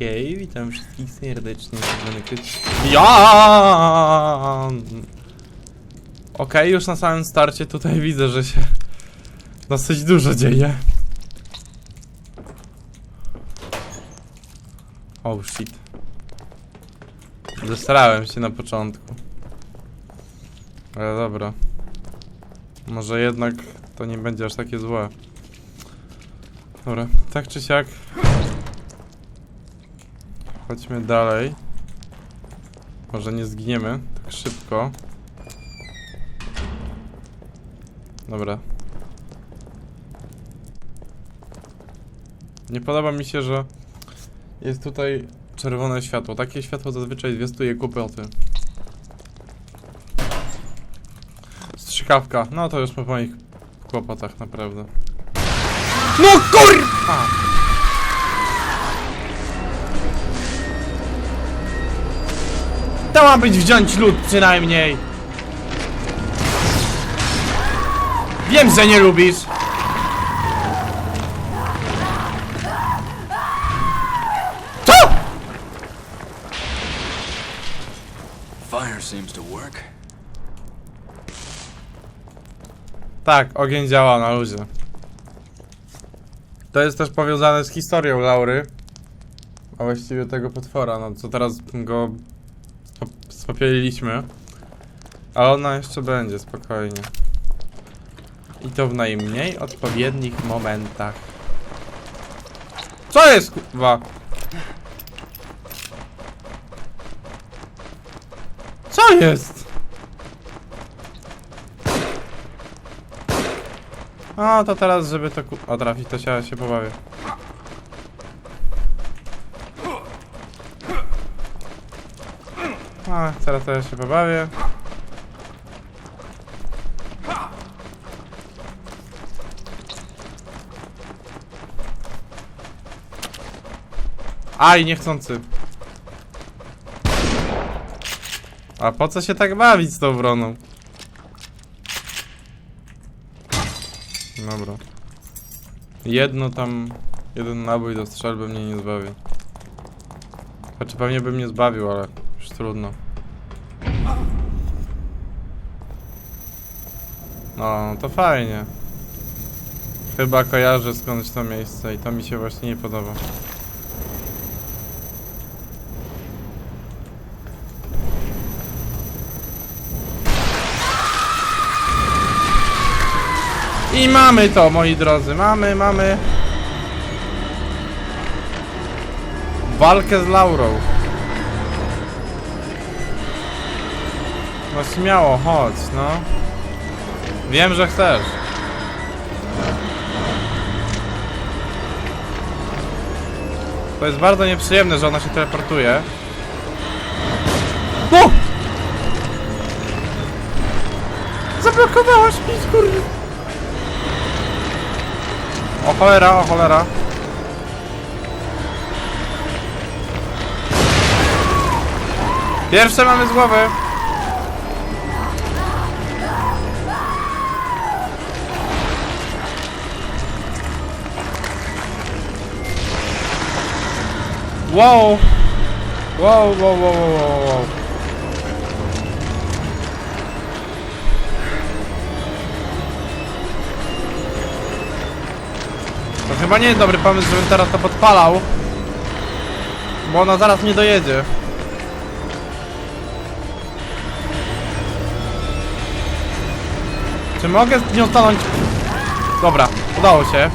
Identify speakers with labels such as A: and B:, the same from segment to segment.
A: Okej, witam wszystkich serdecznie. Jan! Okej, już na samym starcie tutaj widzę, że się dosyć dużo dzieje. Oh shit. Zesrałem się na początku. Ale dobra. Może jednak to nie będzie aż takie złe. Dobra, tak czy siak. Chodźmy dalej. Może nie zginiemy tak szybko. Dobra. Nie podoba mi się, że jest tutaj czerwone światło. Takie światło zazwyczaj zwiastuje kłopoty. Strzykawka. No to już po moich kłopotach naprawdę. No kurwa! To ma być wziąć lód przynajmniej. Wiem, że nie lubisz. Co?
B: Fire seems to work.
A: Tak, ogień działa na luzie. To jest też powiązane z historią Laury. A właściwie tego potwora, no co teraz go spopieliliśmy. Ale ona jeszcze będzie, spokojnie. I to w najmniej odpowiednich momentach. Co jest kurwa? Co jest? No to teraz, żeby to ku... O, to się, się pobawię. A, teraz to ja się pobawię. Aj, niechcący. A po co się tak bawić z tą broną? Dobra. Jedno tam, jeden nabój do strzelby mnie nie zbawi. Znaczy pewnie bym nie zbawił, ale już trudno. No, to fajnie. Chyba kojarzę skądś to miejsce i to mi się właśnie nie podoba. I mamy to, moi drodzy. Mamy, mamy. Walkę z Laurą. No śmiało, chodź, no. Wiem, że chcesz. To jest bardzo nieprzyjemne, że ona się teleportuje. O! Zablokowałaś mi, kurde. O cholera, o cholera. Pierwsze mamy z głowy. Wow. Wow, wow, wow, wow, wow. To chyba nie jest dobry pomysł, żebym teraz to podpalał. Bo ona zaraz nie dojedzie. Czy mogę z nią stanąć? Dobra, udało się.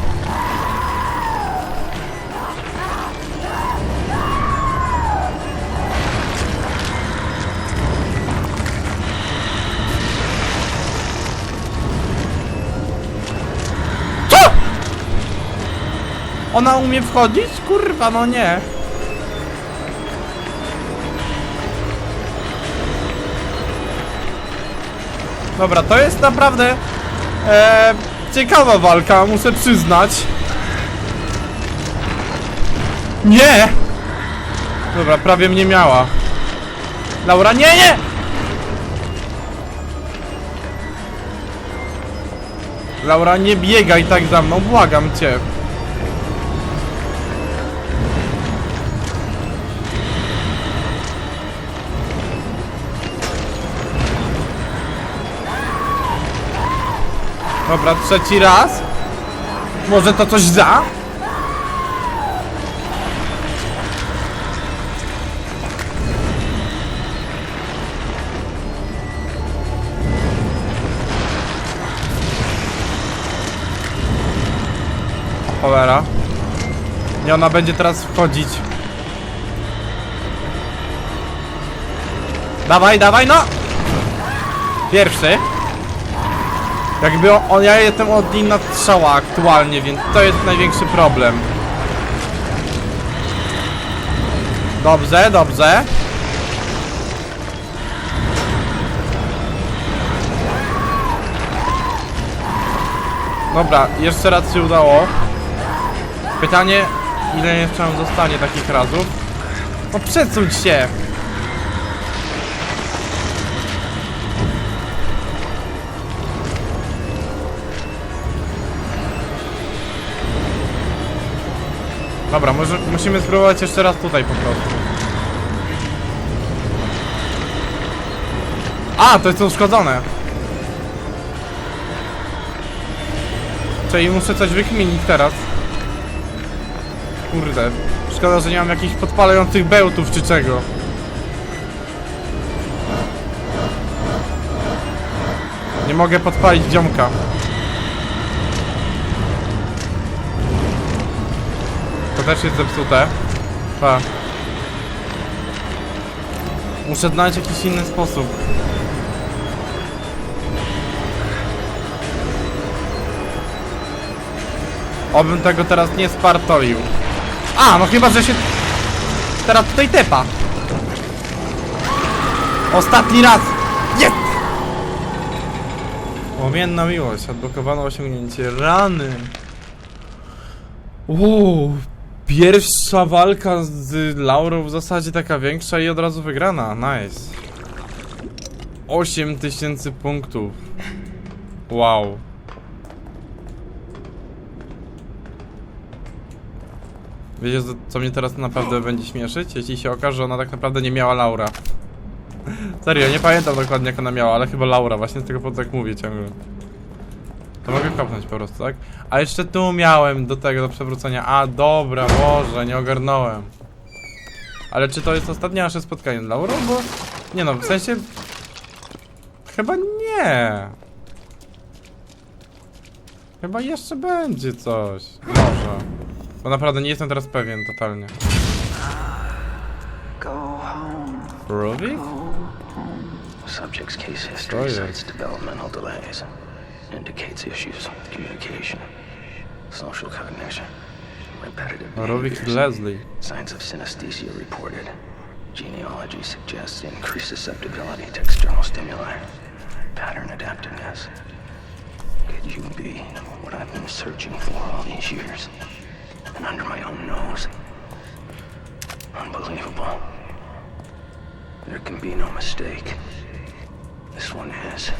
A: Ona umie wchodzić? Kurwa, no nie. Dobra, to jest naprawdę e, ciekawa walka, muszę przyznać. Nie! Dobra, prawie mnie miała. Laura, nie, nie! Laura, nie biegaj tak za mną, błagam cię. Dobra, trzeci raz. Może to coś da? Cholera. Nie, ona będzie teraz wchodzić. Dawaj, dawaj, no! Pierwszy. Jakby on, ja jestem od niej na strzała aktualnie, więc to jest największy problem. Dobrze, dobrze. Dobra, jeszcze raz się udało. Pytanie, ile jeszcze nam zostanie takich razów? No przesuń się! Dobra, może, musimy spróbować jeszcze raz tutaj po prostu. A, to jest uszkodzone. Czyli muszę coś wykminić teraz. Kurde. Szkoda, że nie mam jakichś podpalających bełtów czy czego. Nie mogę podpalić ziomka. Też jest zepsute. Pa. Muszę znaleźć jakiś inny sposób. Obym tego teraz nie spartoił. A, no chyba, że się teraz tutaj tepa. Ostatni raz! Jest! Łomienna miłość, odblokowano osiągnięcie rany. Uuu, pierwsza walka z Laurą w zasadzie taka większa i od razu wygrana, nice. 8000 punktów. Wow. Wiecie, co- mnie teraz naprawdę będzie śmieszyć? Jeśli się okaże, że ona tak naprawdę nie miała Laura. Serio, nie pamiętam dokładnie jak ona miała, ale chyba Laura, właśnie z tego powodu tak mówię ciągle. To mogę kopnąć po prostu, tak? A jeszcze tu miałem do tego, do przewrócenia. A, dobra, Boże, nie ogarnąłem. Ale czy to jest ostatnie nasze spotkanie z Laurą? Bo... Nie no, w sensie... Chyba nie. Chyba jeszcze będzie coś. Może. Bo naprawdę nie jestem teraz pewien totalnie.
B: Go home.
A: Rubik?
B: Subject's case history cites developmental delays. Indicates issues with communication, social cognition, repetitive behaviors.
A: Leslie.
B: Signs of synesthesia reported. Genealogy suggests increased susceptibility to external stimuli. Pattern adaptiveness. Could you be what I've been searching for all these years? And under my own nose. Unbelievable. There can be no mistake. This one is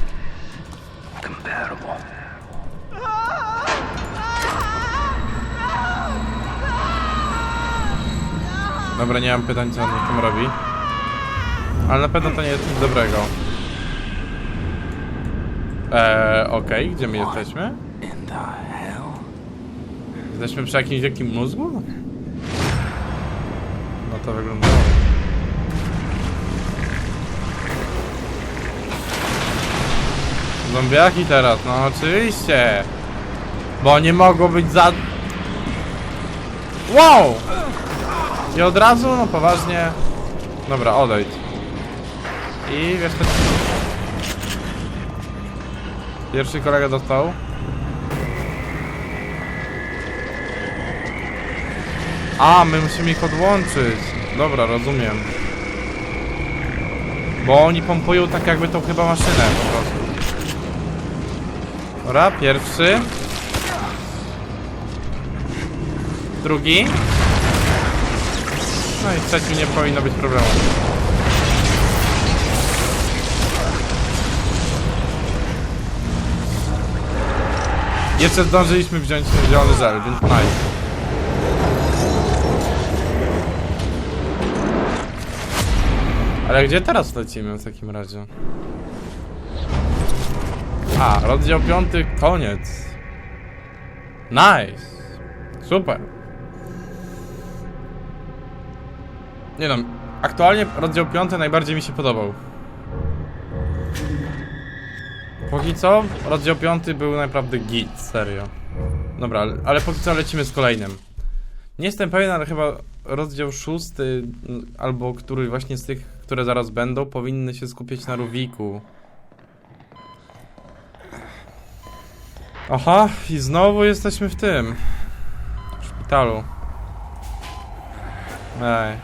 B: compatible.
A: Dobra, nie mam pytań, co on tam robi. Ale na pewno to nie jest nic dobrego. Eee, okej, gdzie my jesteśmy? Jesteśmy przy jakimś wielkim mózgu? No to wyglądało. Zombiaki teraz, no oczywiście. Bo nie mogło być za... Wow! I od razu, no poważnie. Dobra, odejdź. I wiesz co... Pierwszy kolega dostał. A, my musimy ich odłączyć. Dobra, rozumiem. Bo oni pompują tak jakby tą chyba maszynę po prostu. Dobra, pierwszy. Drugi. No i trzeci nie powinno być problemu. Jeszcze zdążyliśmy wziąć zielony żel, więc nice. Ale gdzie teraz lecimy w takim razie? A, rozdział piąty, koniec. Nice. Super. Nie no, aktualnie rozdział piąty najbardziej mi się podobał. Póki co, rozdział piąty był naprawdę git, serio. Dobra, ale, póki co lecimy z kolejnym. Nie jestem pewien, ale chyba rozdział szósty, albo który właśnie z tych, które zaraz będą, powinny się skupić na Ruwiku. Aha, i znowu jesteśmy w tym. W szpitalu. Ej.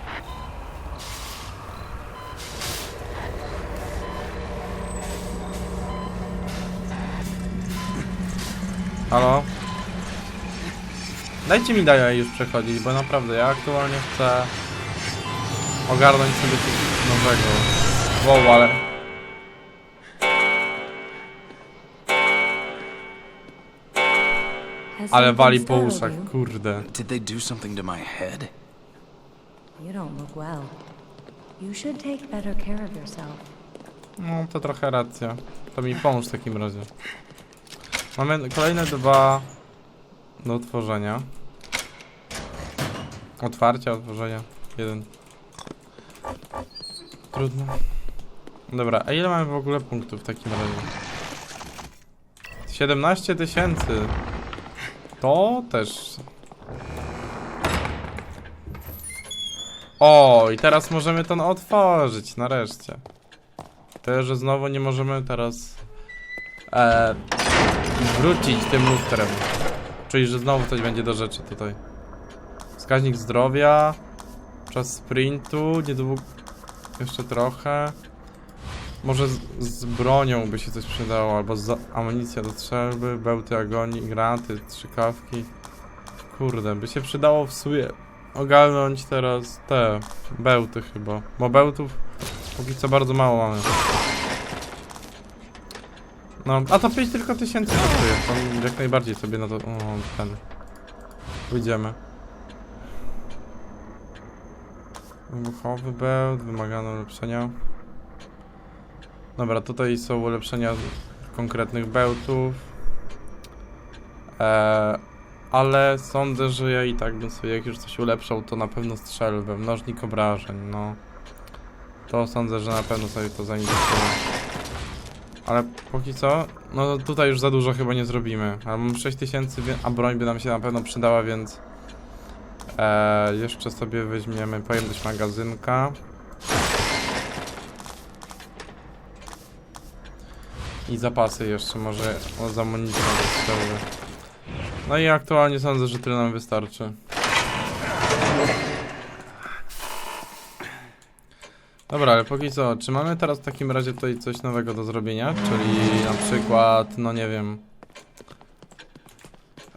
A: Halo? Dajcie mi dalej już przechodzić, bo naprawdę ja aktualnie chcę ogarnąć sobie coś nowego. Wow, ale... Ale wali po
C: you?
A: kurde.
D: Did they do something to my head?
C: You don't look well. You should take better care of yourself.
A: No, to trochę racja. To mi pomóż w takim razie. Mamy kolejne dwa do otworzenia. Otwarcia, otworzenia. Jeden. Trudno. Dobra, a ile mamy w ogóle punktów w takim razie? 17 tysięcy. To też. O, i teraz możemy to otworzyć, nareszcie. To, że znowu nie możemy teraz e, wrócić tym lustrem. Czyli, że znowu coś będzie do rzeczy tutaj. Wskaźnik zdrowia, czas sprintu, niedługo jeszcze trochę. Może z, z bronią by się coś przydało, albo z amunicja do strzelby, bełty agonii, granaty, strzykawki. Kurde, by się przydało w sumie ogarnąć teraz te bełty chyba, bo bełtów Póki co bardzo mało mamy. No, a to 5 tylko tysięcy kosztuje. To jak najbardziej sobie na to. O, ten. Pójdziemy. Wybuchowy bełt, wymagane ulepszenia. Dobra, tutaj są ulepszenia konkretnych bełtów. Eee, ale sądzę, że ja i tak bym sobie, jak już coś ulepszał, to na pewno strzelbę, mnożnik obrażeń, no. To sądzę, że na pewno sobie to zainwestuję. Ale póki co, no tutaj już za dużo chyba nie zrobimy. Ale mam 6000, wie- a broń by nam się na pewno przydała, więc e, jeszcze sobie weźmiemy pojemność magazynka. I zapasy jeszcze, może o, z amunicją. No i aktualnie sądzę, że tyle nam wystarczy. Dobra, ale póki co, czy mamy teraz w takim razie tutaj coś nowego do zrobienia? Czyli na przykład, no nie wiem.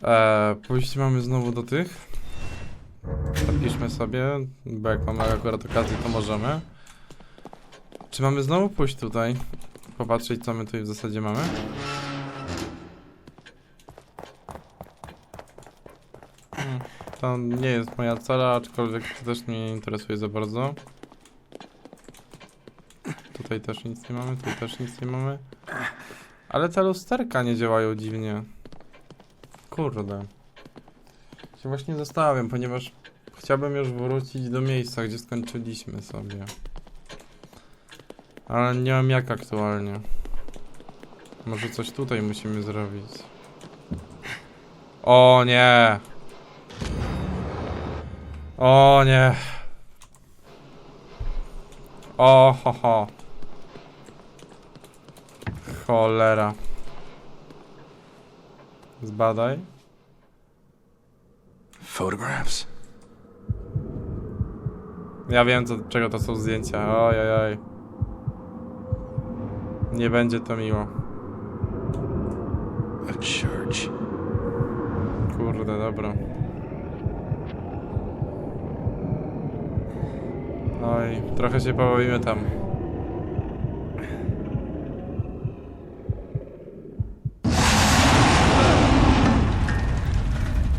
A: Eee, pójść mamy znowu do tych. Zapiszmy sobie, bo jak mamy akurat okazję, to możemy. Czy mamy znowu pójść tutaj? Popatrzeć, co my tutaj w zasadzie mamy? To nie jest moja cela, aczkolwiek to też mnie nie interesuje za bardzo. Tutaj też nic nie mamy, tutaj też nic nie mamy. Ale te lusterka nie działają dziwnie. Kurde. Się właśnie zastanawiam, ponieważ chciałbym już wrócić do miejsca, gdzie skończyliśmy sobie. Ale nie mam jak aktualnie. Może coś tutaj musimy zrobić. O nie! O nie! O ho ho. Cholera. Zbadaj.
D: Photographs?
A: Ja wiem, co, czego to są zdjęcia. Oj, oj, oj. Nie będzie to miło.
D: A church.
A: Kurde, dobra. Oj, trochę się pobawimy tam.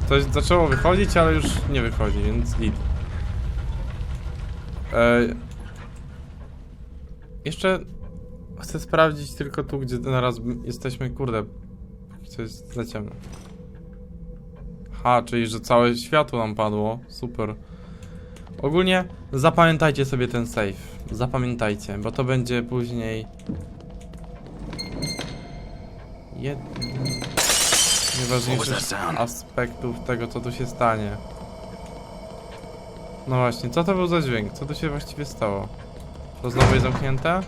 A: Coś zaczęło wychodzić, ale już nie wychodzi, więc git. E, jeszcze Chcę sprawdzić tylko tu, gdzie teraz jesteśmy, kurde. Co jest za ciemno. Ha, czyli że całe światło nam padło. Super. Ogólnie zapamiętajcie sobie ten save. Zapamiętajcie, bo to będzie później
D: was
A: najważniejszych aspektów tego, co tu się stanie. No właśnie, co to był za dźwięk? Co tu się właściwie stało? To znowu jest zamknięte?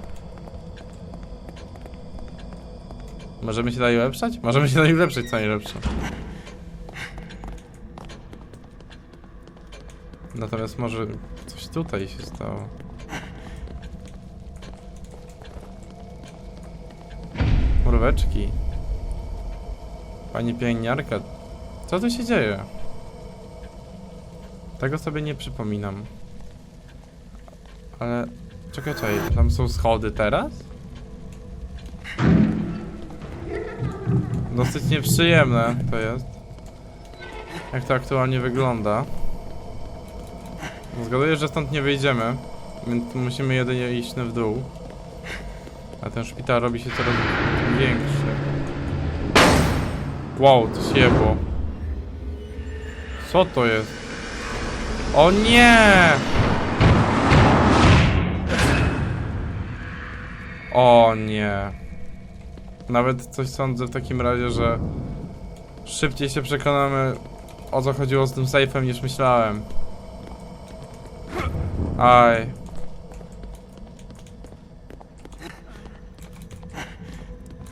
A: Możemy się dalej ulepszać? Możemy się dalej ulepszać, co najlepsze. Natomiast może coś tutaj się stało. Mróweczki. Pani pielęgniarka. Co tu się dzieje? Tego sobie nie przypominam. Ale... Czekaj, czekaj. Tam są schody teraz? Dosyć nieprzyjemne to jest. Jak to aktualnie wygląda. Zgaduję, że stąd nie wyjdziemy. Więc musimy jedynie iść w dół. A ten szpital robi się coraz większy. Wow, to się jebło. Co to jest? O nie! O nie. Nawet coś sądzę w takim razie, że szybciej się przekonamy o co chodziło z tym sejfem niż myślałem. Aj.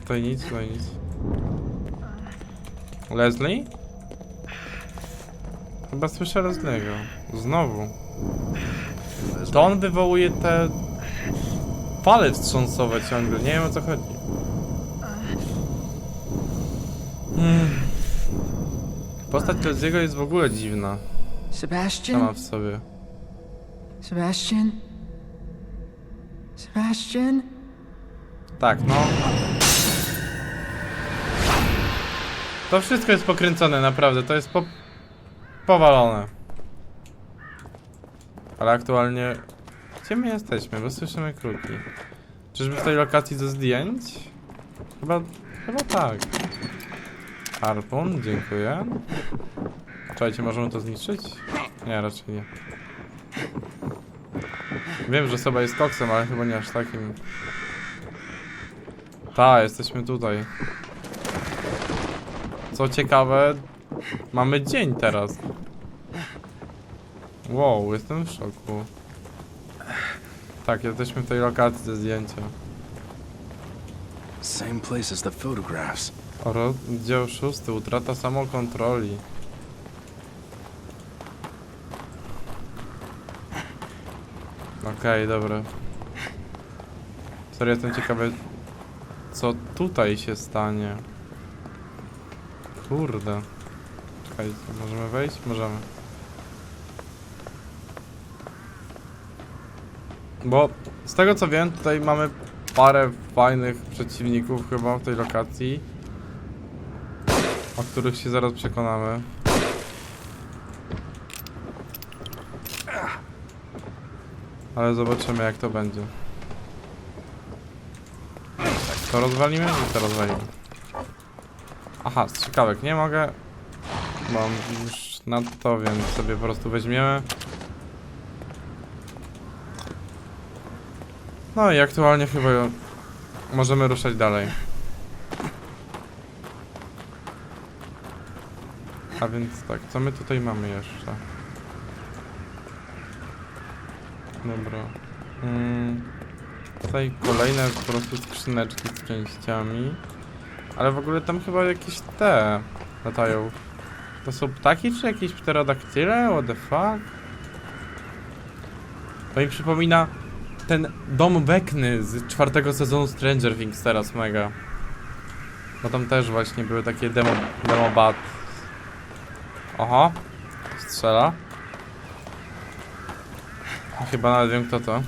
A: Tutaj nic, tutaj nic. Leslie? Chyba słyszę Leslie'ego. Znowu. To on wywołuje te fale wstrząsowe ciągle. Nie wiem o co chodzi. Hmm. Postać Leslie'ego jest w ogóle dziwna.
E: Sebastian?
A: Sama w sobie.
E: Sebastian? Sebastian?
A: Tak, no. To wszystko jest pokręcone, naprawdę. To jest po... powalone. Ale aktualnie... Gdzie my jesteśmy? Bo słyszymy kruki. Czyżby w tej lokacji do zdjęć? Chyba... chyba tak. Harpun, dziękuję. Czekajcie, możemy to zniszczyć? Nie, raczej nie. Wiem, że Seba jest koksem, ale chyba nie aż takim. Tak, jesteśmy tutaj. Co ciekawe, mamy dzień teraz. Wow, jestem w szoku. Tak, jesteśmy w tej lokacji ze zdjęcia.
D: Same place as the photographs.
A: Rozdział szósty, utrata samokontroli. Okej, dobra. Serio jestem ciekawy, co tutaj się stanie. Kurde. Czekajcie, możemy wejść? Możemy. Bo z tego co wiem, tutaj mamy parę fajnych przeciwników chyba w tej lokacji. O których się zaraz przekonamy. Ale zobaczymy jak to będzie. To rozwalimy i to rozwalimy. Aha, strzykawek nie mogę. Mam już nadto, więc sobie po prostu weźmiemy. No i aktualnie chyba możemy ruszać dalej. A więc tak, co my tutaj mamy jeszcze? Dobra. Mm, tutaj kolejne po prostu skrzyneczki z częściami. Ale w ogóle tam chyba jakieś te latają. To są ptaki czy jakieś pterodaktyle? What the fuck? To mi przypomina ten dom Bekny z czwartego sezonu Stranger Things teraz mega. Bo tam też właśnie były takie demo, demo bat. Oho, strzela. Chyba nawet wiem kto to.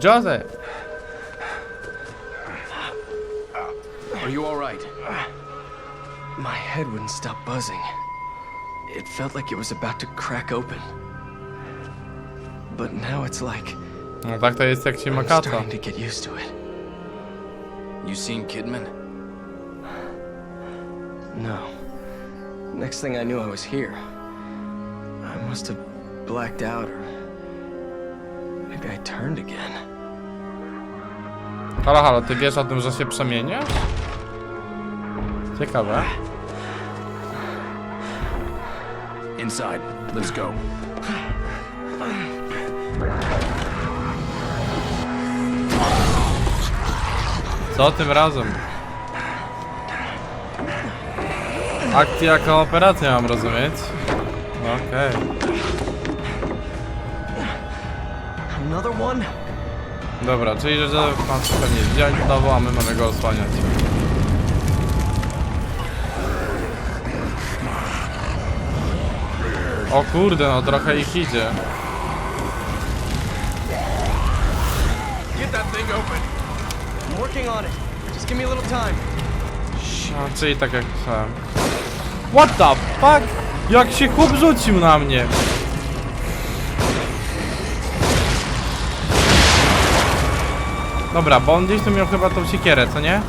A: Joseph!
F: Are you all right? My head wouldn't stop buzzing. it felt like it was about to crack open. But now it's like
A: No tak to jest jak się ma
F: I'm starting to get used to it.
D: You seen Kidman?
F: No. Next thing I knew, I was here. I must have blacked out, or maybe I turned again.
A: Halo, halo, ty wiesz o tym, że się przemieniasz? Ciekawe.
D: Inside. Let's go.
A: Co tym razem? Akcja jako operacja mam rozumieć? Okej.
F: Another one?
A: Dobra, czyli że pan się pewnie wziąć znowu, a my mamy go osłaniać. O kurde, no trochę ich idzie.
D: Get that thing open.
F: I'm working on it. Just give me a little time.
A: A, czyli tak jak myślałem. What the fuck? Jak się chłop rzucił na mnie? Dobra, bo on gdzieś tu miał chyba tą siekierę, co nie?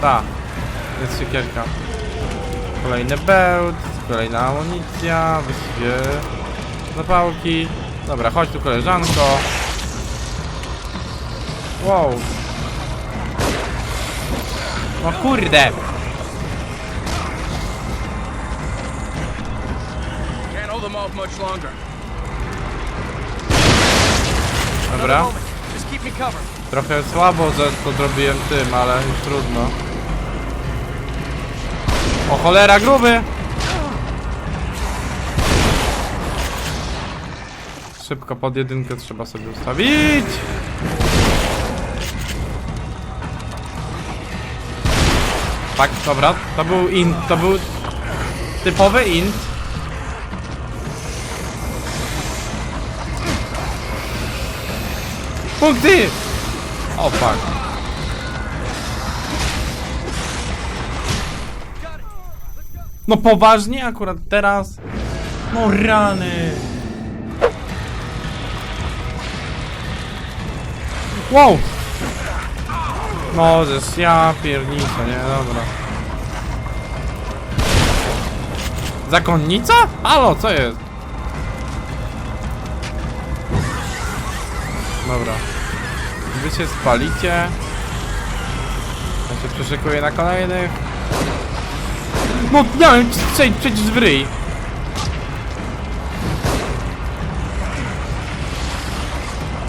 A: Ta, jest siekierka. Kolejny bełt, kolejna amunicja, wysypie zapałki. Dobra, chodź tu koleżanko. Wow. No kurde! Dobra. Trochę słabo, że to zrobiłem tym, ale już trudno. O cholera, gruby! Szybko pod jedynkę trzeba sobie ustawić. Tak, dobra, to był int, to był typowy int. Punkty! O fuck. No poważnie akurat teraz? No rany. Wow! Możesz, ja pierniczę, nie, dobra. Zakonnica? Halo, co jest? Dobra. Wy się spalicie. Ja się przeszykuję na kolejnych. No, miałem strzelić przecież w ryj.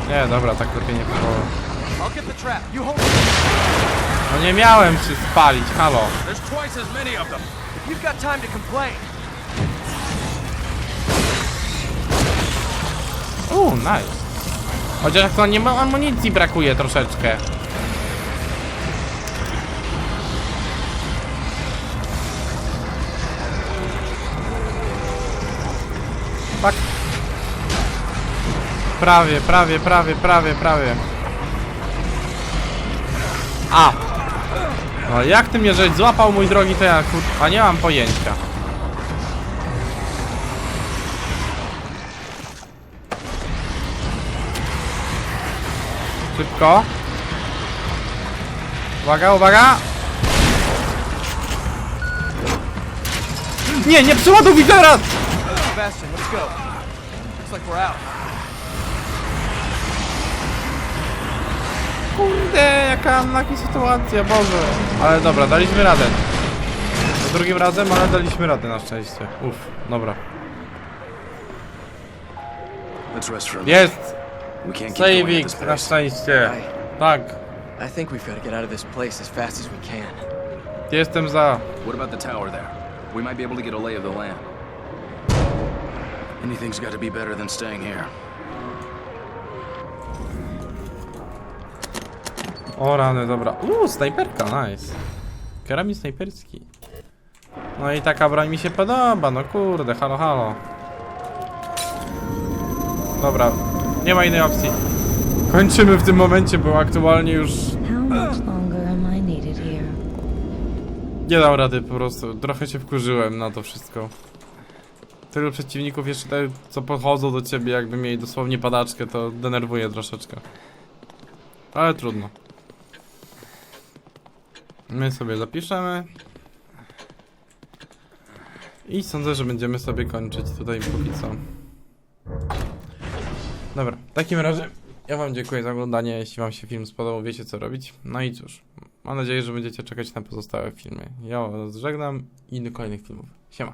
A: Nie, dobra, tak lepiej nie było.
F: I'll get the trap. You hold.
A: No nie miałem się spalić, halo.
D: There's twice as many of them.
F: You've got time to complain.
A: Uuu, nice. Chociaż to nie ma amunicji brakuje troszeczkę. Tak. Prawie, prawie, prawie, prawie, prawie. A! No jak ty mnie żeś złapał, mój drogi, to ja kurwa nie mam pojęcia. Szybko. Uwaga, uwaga! Nie, nie przeładowuj teraz!
F: Sebastian, let's go. Looks like we're out.
A: Kurde, jaka unlucky sytuacja, Boże. Ale dobra, daliśmy radę. Za drugim razem, ale daliśmy radę na szczęście. Uff, dobra.
D: Let's rest for a minute.
A: Jest!
D: We can't keep going at
A: Saving, na
D: pace.
A: szczęście. Tak,
F: I think we've got to get out of this place as fast as we can.
A: jestem za.
D: What about the tower there? We might be able to get a lay of the land. Anything's got to be better than staying here.
A: O rany, dobra. Uuu, snajperka, nice. Karabin snajperski. No i taka broń mi się podoba, no kurde, halo, halo. Dobra, nie ma innej opcji. Kończymy w tym momencie, bo aktualnie już nie dam rady po prostu. Trochę się wkurzyłem na to wszystko. tylu przeciwników jeszcze te, co podchodzą do ciebie, jakby mieli dosłownie padaczkę, to denerwuje troszeczkę. Ale trudno. My sobie zapiszemy. I sądzę, że będziemy sobie kończyć tutaj póki co. Dobra, w takim razie ja wam dziękuję za oglądanie. Jeśli wam się film spodobał, wiecie co robić. No i cóż, mam nadzieję, że będziecie czekać na pozostałe filmy. Ja was żegnam i do kolejnych filmów. Siema.